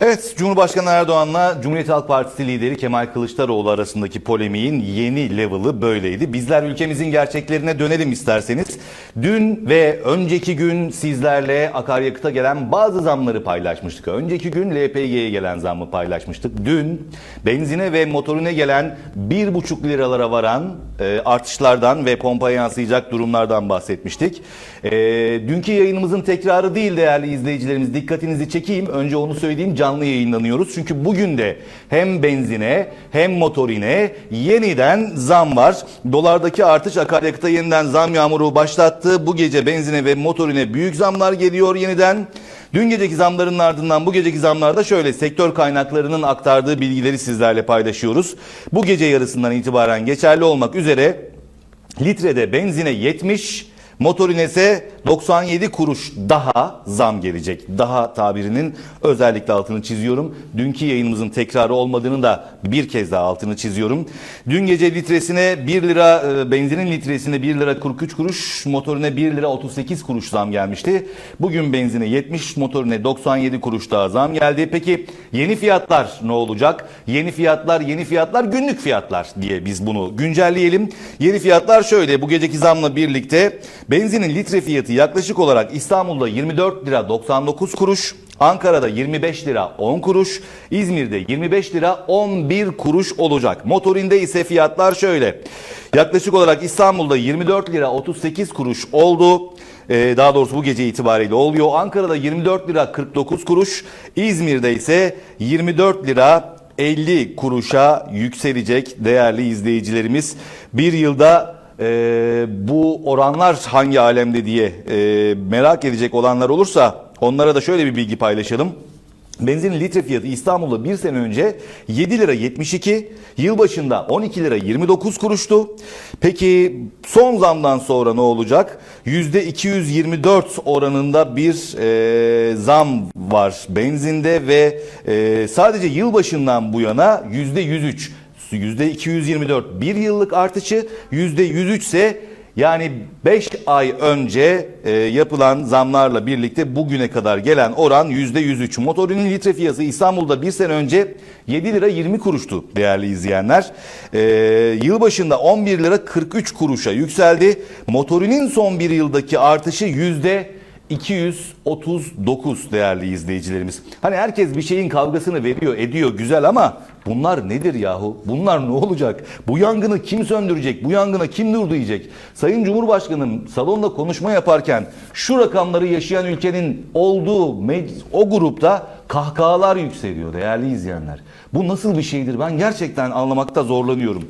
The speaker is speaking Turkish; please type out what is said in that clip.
Evet, Cumhurbaşkanı Erdoğan'la Cumhuriyet Halk Partisi lideri Kemal Kılıçdaroğlu arasındaki polemiğin yeni level'ı böyleydi. Bizler ülkemizin gerçeklerine dönelim isterseniz. Dün ve önceki gün sizlerle akaryakıta gelen bazı zamları paylaşmıştık. Önceki gün LPG'ye gelen zammı paylaşmıştık. Dün benzine ve motorine gelen 1,5 liralara varan e, artışlardan ve pompaya yansıyacak durumlardan bahsetmiştik. E, dünkü yayınımızın tekrarı değil değerli izleyicilerimiz. Dikkatinizi çekeyim. Önce onu söyleyeyim. Canlı yayınlanıyoruz. Çünkü bugün de hem benzine hem motorine yeniden zam var. Dolardaki artış akaryakıta yeniden zam yağmuru başlattı. Bu gece benzine ve motorine büyük zamlar geliyor yeniden. Dün geceki zamların ardından bu geceki zamlarda şöyle sektör kaynaklarının aktardığı bilgileri sizlerle paylaşıyoruz. Bu gece yarısından itibaren geçerli olmak üzere litrede benzine 70, motorine ise 97 kuruş daha zam gelecek. Daha tabirinin özellikle altını çiziyorum. Dünkü yayınımızın tekrarı olmadığını da bir kez daha altını çiziyorum. Dün gece litresine 1 lira e, benzinin litresine 1 lira 43 kuruş, motorine 1 lira 38 kuruş zam gelmişti. Bugün benzine 70, motorine 97 kuruş daha zam geldi. Peki yeni fiyatlar ne olacak? Yeni fiyatlar, yeni fiyatlar günlük fiyatlar diye biz bunu güncelleyelim. Yeni fiyatlar şöyle bu geceki zamla birlikte benzinin litre fiyatı yaklaşık olarak İstanbul'da 24 lira 99 kuruş, Ankara'da 25 lira 10 kuruş, İzmir'de 25 lira 11 kuruş olacak. Motorinde ise fiyatlar şöyle. Yaklaşık olarak İstanbul'da 24 lira 38 kuruş oldu. Ee, daha doğrusu bu gece itibariyle oluyor. Ankara'da 24 lira 49 kuruş, İzmir'de ise 24 lira 50 kuruşa yükselecek değerli izleyicilerimiz. Bir yılda e, bu oranlar hangi alemde diye e, merak edecek olanlar olursa onlara da şöyle bir bilgi paylaşalım. Benzinin litre fiyatı İstanbul'da bir sene önce 7 lira 72, yılbaşında 12 lira 29 kuruştu. Peki son zamdan sonra ne olacak? %224 oranında bir e, zam var benzinde ve e, sadece yılbaşından bu yana %103. %224 bir yıllık artışı, %103 ise yani 5 ay önce e, yapılan zamlarla birlikte bugüne kadar gelen oran %103. Motorinin litre fiyatı İstanbul'da bir sene önce 7 lira 20 kuruştu değerli izleyenler. E, yılbaşında 11 lira 43 kuruşa yükseldi. Motorinin son bir yıldaki artışı yüzde 239 değerli izleyicilerimiz. Hani herkes bir şeyin kavgasını veriyor, ediyor güzel ama bunlar nedir yahu? Bunlar ne olacak? Bu yangını kim söndürecek? Bu yangına kim dur diyecek? Sayın Cumhurbaşkanım salonda konuşma yaparken şu rakamları yaşayan ülkenin olduğu o grupta kahkahalar yükseliyor değerli izleyenler. Bu nasıl bir şeydir? Ben gerçekten anlamakta zorlanıyorum.